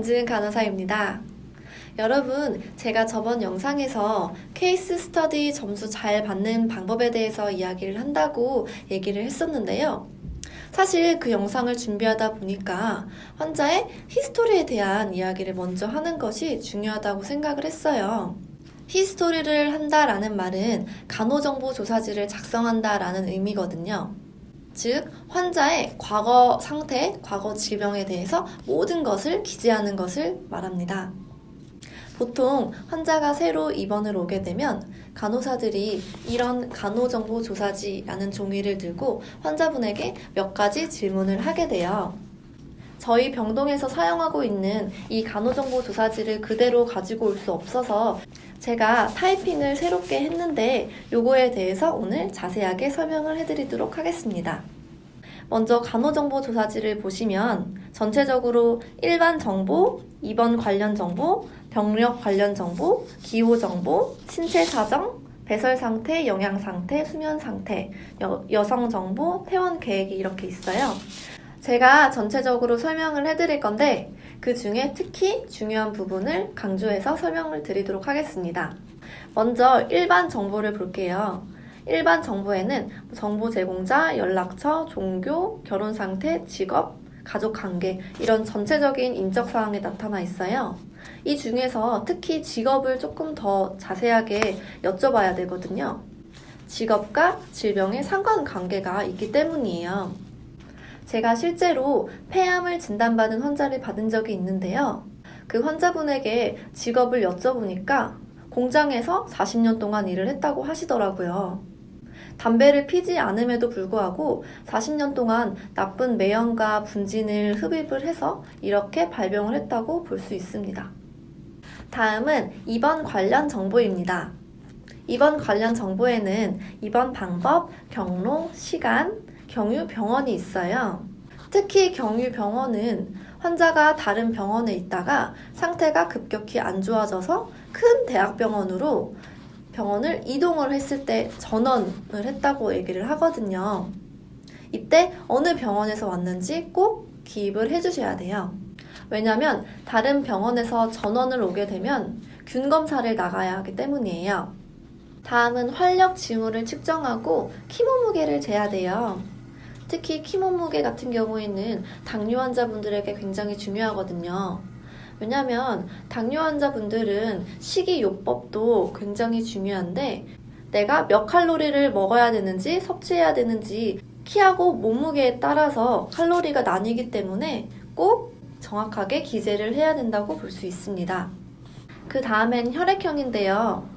전지은 간호사입니다. 여러분, 제가 저번 영상에서 케이스 스터디 점수 잘 받는 방법에 대해서 이야기를 한다고 얘기를 했었는데요. 사실 그 영상을 준비하다 보니까 환자의 히스토리에 대한 이야기를 먼저 하는 것이 중요하다고 생각을 했어요. 히스토리를 한다라는 말은 간호정보 조사지를 작성한다라는 의미거든요. 즉, 환자의 과거 상태, 과거 질병에 대해서 모든 것을 기재하는 것을 말합니다. 보통 환자가 새로 입원을 오게 되면 간호사들이 이런 간호정보 조사지라는 종이를 들고 환자분에게 몇 가지 질문을 하게 돼요. 저희 병동에서 사용하고 있는 이 간호정보 조사지를 그대로 가지고 올 수 없어서 제가 타이핑을 새롭게 했는데 요거에 대해서 오늘 자세하게 설명을 해드리도록 하겠습니다. 먼저 간호정보 조사지를 보시면 전체적으로 일반 정보, 입원 관련 정보, 병력 관련 정보, 기호 정보, 신체 사정, 배설 상태, 영양 상태, 수면 상태, 여, 여성 정보, 퇴원 계획이 이렇게 있어요. 제가 전체적으로 설명을 해드릴 건데 그 중에 특히 중요한 부분을 강조해서 설명을 드리도록 하겠습니다. 먼저 일반 정보를 볼게요. 일반 정보에는 정보 제공자, 연락처, 종교, 결혼 상태, 직업, 가족 관계 이런 전체적인 인적 사항이 나타나 있어요. 이 중에서 특히 직업을 조금 더 자세하게 여쭤봐야 되거든요. 직업과 질병의 상관관계가 있기 때문이에요. 제가 실제로 폐암을 진단받은 환자를 받은 적이 있는데요. 그 환자분에게 직업을 여쭤보니까 공장에서 40년 동안 일을 했다고 하시더라고요. 담배를 피지 않음에도 불구하고 40년 동안 나쁜 매연과 분진을 흡입을 해서 이렇게 발병을 했다고 볼 수 있습니다. 다음은 입원 관련 정보입니다. 입원 관련 정보에는 입원 방법, 경로, 시간, 경유 병원이 있어요. 특히 경유 병원은 환자가 다른 병원에 있다가 상태가 급격히 안 좋아져서 큰 대학병원으로 병원을 이동을 했을 때 전원을 했다고 얘기를 하거든요. 이때 어느 병원에서 왔는지 꼭 기입을 해주셔야 돼요. 왜냐면 다른 병원에서 전원을 오게 되면 균 검사를 나가야 하기 때문이에요. 다음은 활력 징후를 측정하고 키 몸무게를 재야 돼요. 특히 키 몸무게 같은 경우에는 당뇨 환자분들에게 굉장히 중요하거든요. 왜냐하면 당뇨 환자분들은 식이요법도 굉장히 중요한데 내가 몇 칼로리를 먹어야 되는지 섭취해야 되는지 키하고 몸무게에 따라서 칼로리가 나뉘기 때문에 꼭 정확하게 기재를 해야 된다고 볼 수 있습니다. 그 다음엔 혈액형인데요.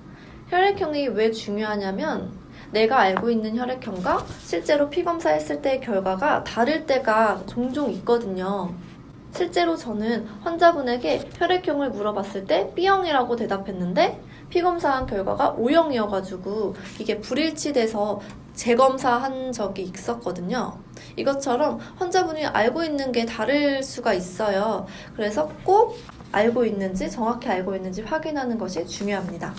혈액형이 왜 중요하냐면 내가 알고 있는 혈액형과 실제로 피검사 했을 때의 결과가 다를 때가 종종 있거든요. 실제로 저는 환자분에게 혈액형을 물어봤을 때 B형이라고 대답했는데 피검사한 결과가 O형이어가지고 이게 불일치돼서 재검사한 적이 있었거든요. 이것처럼 환자분이 알고 있는 게 다를 수가 있어요. 그래서 꼭 알고 있는지 정확히 알고 있는지 확인하는 것이 중요합니다.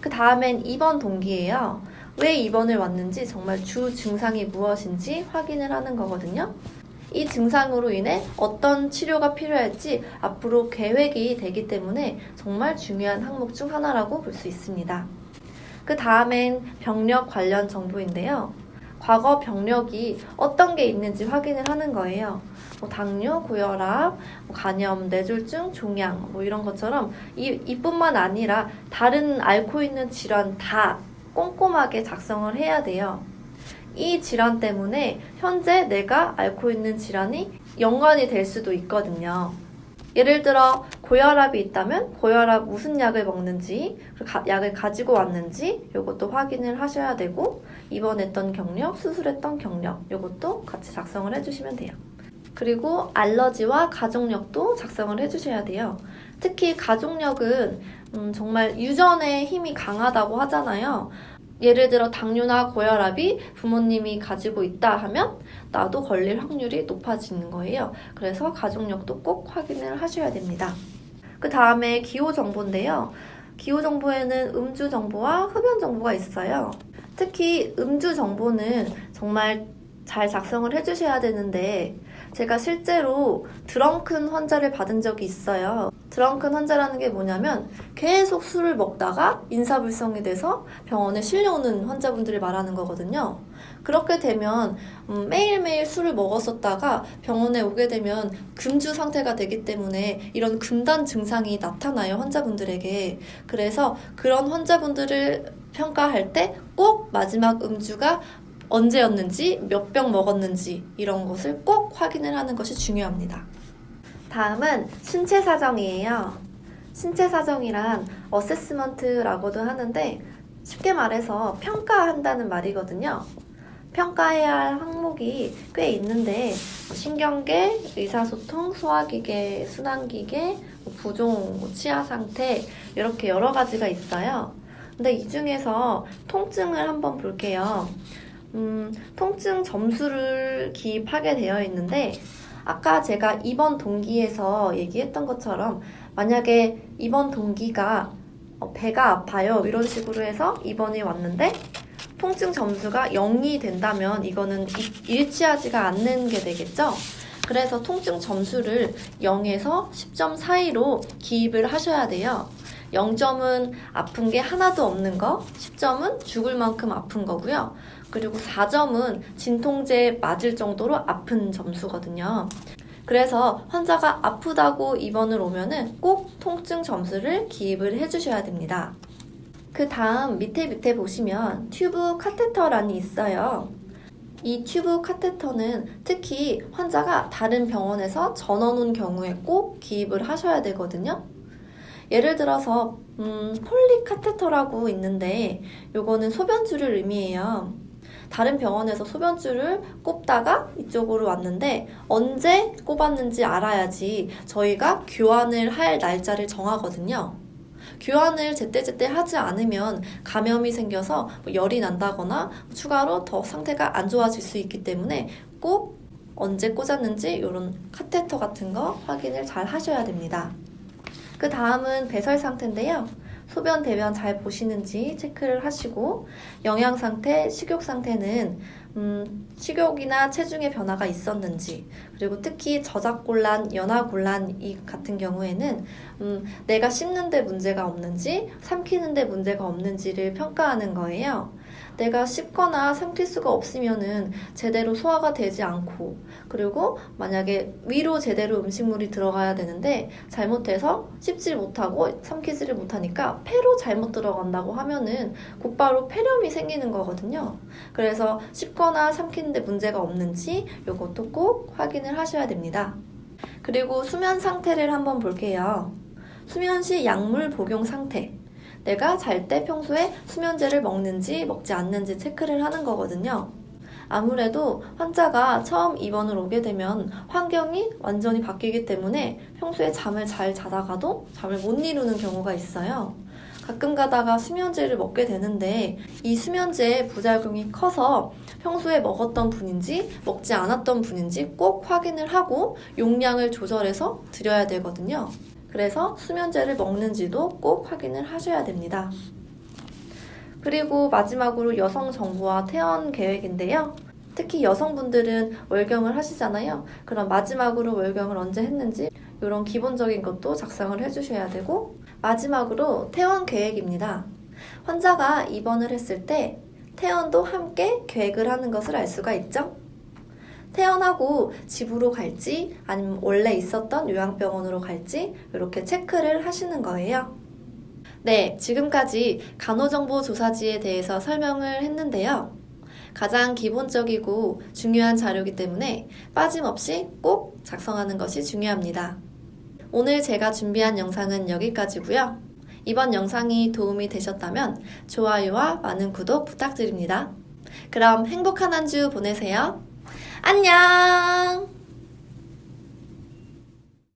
그 다음엔 입원 동기예요. 왜 입원을 왔는지 정말 주 증상이 무엇인지 확인을 하는 거거든요. 이 증상으로 인해 어떤 치료가 필요할지 앞으로 계획이 되기 때문에 정말 중요한 항목 중 하나라고 볼 수 있습니다. 그 다음엔 병력 관련 정보인데요. 과거 병력이 어떤 게 있는지 확인을 하는 거예요. 뭐 당뇨, 고혈압, 뭐 간염, 뇌졸중, 종양 뭐 이런 것처럼 이, 이뿐만 아니라 다른 앓고 있는 질환 다 꼼꼼하게 작성을 해야 돼요. 이 질환 때문에 현재 내가 앓고 있는 질환이 연관이 될 수도 있거든요. 예를 들어 고혈압이 있다면 고혈압 무슨 약을 먹는지 그 가, 약을 가지고 왔는지 이것도 확인을 하셔야 되고 입원했던 경력, 수술했던 경력 이것도 같이 작성을 해주시면 돼요. 그리고 알러지와 가족력도 작성을 해주셔야 돼요. 특히 가족력은 음, 정말 유전의 힘이 강하다고 하잖아요. 예를 들어 당뇨나 고혈압이 부모님이 가지고 있다 하면 나도 걸릴 확률이 높아지는 거예요. 그래서 가족력도 꼭 확인을 하셔야 됩니다. 그 다음에 기호 정보인데요. 기호 정보에는 음주 정보와 흡연 정보가 있어요. 특히 음주 정보는 정말 잘 작성을 해주셔야 되는데 제가 실제로 드렁큰 환자를 받은 적이 있어요. 드렁큰 환자라는 게 뭐냐면 계속 술을 먹다가 인사불성이 돼서 병원에 실려오는 환자분들을 말하는 거거든요. 그렇게 되면 음, 매일매일 술을 먹었었다가 병원에 오게 되면 금주 상태가 되기 때문에 이런 금단 증상이 나타나요, 환자분들에게. 그래서 그런 환자분들을 평가할 때 꼭 마지막 음주가 언제였는지, 몇 병 먹었는지 이런 것을 꼭 확인을 하는 것이 중요합니다. 다음은 신체 사정이에요. 신체 사정이란 어세스먼트라고도 하는데 쉽게 말해서 평가한다는 말이거든요. 평가해야 할 항목이 꽤 있는데 신경계, 의사소통, 소화기계, 순환기계, 뭐 부종, 뭐 치아 상태 이렇게 여러 가지가 있어요. 근데 이 중에서 통증을 한번 볼게요. 음, 통증 점수를 기입하게 되어 있는데 아까 제가 입원 동기에서 얘기했던 것처럼 만약에 입원 동기가 어, 배가 아파요 이런 식으로 해서 입원이 왔는데 통증 점수가 0이 된다면 이거는 이- 일치하지가 않는 게 되겠죠. 그래서 통증 점수를 0에서 10점 사이로 기입을 하셔야 돼요. 0점은 아픈 게 하나도 없는 거, 10점은 죽을 만큼 아픈 거고요. 그리고 4점은 진통제 맞을 정도로 아픈 점수거든요. 그래서 환자가 아프다고 입원을 오면은 꼭 통증 점수를 기입을 해주셔야 됩니다. 그 다음 밑에 밑에 보시면 튜브 카테터란이 있어요. 이 튜브 카테터는 특히 환자가 다른 병원에서 전원 온 경우에 꼭 기입을 하셔야 되거든요. 예를 들어서 음, 폴리 카테터라고 있는데 요거는 소변줄을 의미해요. 다른 병원에서 소변줄을 꼽다가 이쪽으로 왔는데 언제 꼽았는지 알아야지 저희가 교환을 할 날짜를 정하거든요. 교환을 제때제때 하지 않으면 감염이 생겨서 뭐 열이 난다거나 추가로 더 상태가 안 좋아질 수 있기 때문에 꼭 언제 꽂았는지 이런 카테터 같은 거 확인을 잘 하셔야 됩니다. 그 다음은 배설 상태인데요. 소변, 대변 잘 보시는지 체크를 하시고 영양 상태, 식욕 상태는 음, 식욕이나 체중의 변화가 있었는지 그리고 특히 저작곤란, 연하곤란 이 같은 경우에는 음, 내가 씹는데 문제가 없는지 삼키는데 문제가 없는지를 평가하는 거예요. 내가 씹거나 삼킬 수가 없으면은 제대로 소화가 되지 않고 그리고 만약에 위로 제대로 음식물이 들어가야 되는데 잘못해서 씹질 못하고 삼키지를 못하니까 폐로 잘못 들어간다고 하면은 곧바로 폐렴이 생기는 거거든요. 그래서 씹거나 삼키는데 문제가 없는지 이것도 꼭 확인을 하셔야 됩니다. 그리고 수면 상태를 한번 볼게요. 수면 시 약물 복용 상태. 내가 잘 때 평소에 수면제를 먹는지 먹지 않는지 체크를 하는 거거든요. 아무래도 환자가 처음 입원을 오게 되면 환경이 완전히 바뀌기 때문에 평소에 잠을 잘 자다가도 잠을 못 이루는 경우가 있어요. 가끔 가다가 수면제를 먹게 되는데 이 수면제의 부작용이 커서 평소에 먹었던 분인지 먹지 않았던 분인지 꼭 확인을 하고 용량을 조절해서 드려야 되거든요. 그래서 수면제를 먹는지도 꼭 확인을 하셔야 됩니다. 그리고 마지막으로 여성 정보와 퇴원 계획인데요. 특히 여성분들은 월경을 하시잖아요. 그럼 마지막으로 월경을 언제 했는지 이런 기본적인 것도 작성을 해주셔야 되고 마지막으로 퇴원 계획입니다. 환자가 입원을 했을 때 퇴원도 함께 계획을 하는 것을 알 수가 있죠. 퇴원하고 집으로 갈지 아니면 원래 있었던 요양병원으로 갈지 이렇게 체크를 하시는 거예요. 네, 지금까지 간호정보 조사지에 대해서 설명을 했는데요. 가장 기본적이고 중요한 자료이기 때문에 빠짐없이 꼭 작성하는 것이 중요합니다. 오늘 제가 준비한 영상은 여기까지고요. 이번 영상이 도움이 되셨다면 좋아요와 많은 구독 부탁드립니다. 그럼 행복한 한 주 보내세요. 안녕!